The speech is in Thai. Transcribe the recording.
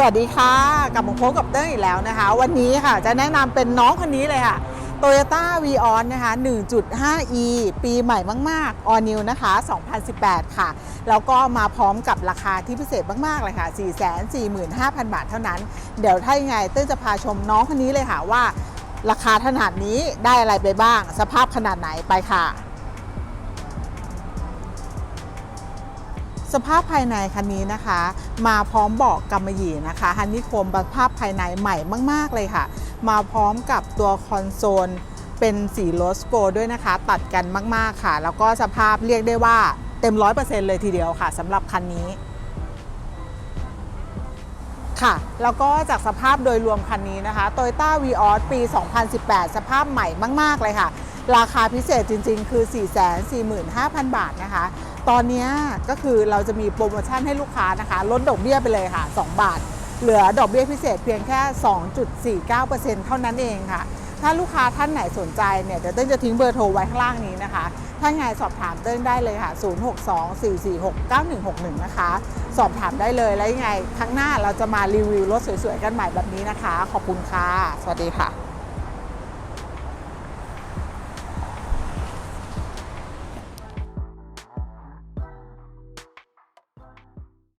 สวัสดีค่ะกลับมาพบกับเต้ยอีกแล้วนะคะ วันนี้ค่ะจะแนะนำเป็นน้องคนนี้เลยค่ะ Toyota v ีออนนะคะ 1.5e ปีใหม่มาก ๆ All New นะคะ 2018 ค่ะ แล้วก็มาพร้อมกับราคาที่พิเศษมาก ๆ เลยค่ะ 445,000 บาทเท่านั้น เดี๋ยวถ้ายังไงเต้ยจะพาชมน้องคนนี้เลยค่ะว่า ราคาขนาดนี้ได้อะไรไปบ้าง สภาพขนาดไหนไปค่ะ สภาพภายในคันนี้นะคะ มาพร้อมเบาะกำมะหยี่นะคะฮันนี่โคมสภาพภายในใหม่มาก ๆ เลยค่ะ มาพร้อมกับตัวคอนโซลเป็นสีโรสโกด้วยนะคะ ตัดกันมาก ๆ ค่ะ แล้วก็สภาพเรียกได้ว่าเต็ม 100%เลยทีเดียวค่ะสำหรับคันนี้ค่ะ แล้วก็จากสภาพโดยรวมคันนี้นะคะ Toyota v ีออปี 2018 สภาพใหม่มาก ๆ เลยค่ะ ราคาพิเศษจริง ๆ คือ 445,000 บาทนะคะ ตอนนี้ก็คือเราจะมีโปรโมชั่นให้ลูกค้านะคะลดดอกเบี้ยไปเลยค่ะ 2 บาท เหลือดอกเบี้ยพิเศษเพียงแค่ 2.49%เท่านั้นเองค่ะ ถ้าลูกค้าท่านไหนสนใจเนี่ยเดี๋ยวเต้นจะทิ้งเบอร์โทรไว้ข้างล่างนี้นะคะถ้าไงสอบถามเต้นได้เลยค่ะ 0624469161 นะคะ สอบถามได้เลยแล้วยังไงครั้งหน้าเราจะมารีวิวรถสวยๆกันใหม่แบบนี้นะคะ ขอบคุณค่ะ สวัสดีค่ะ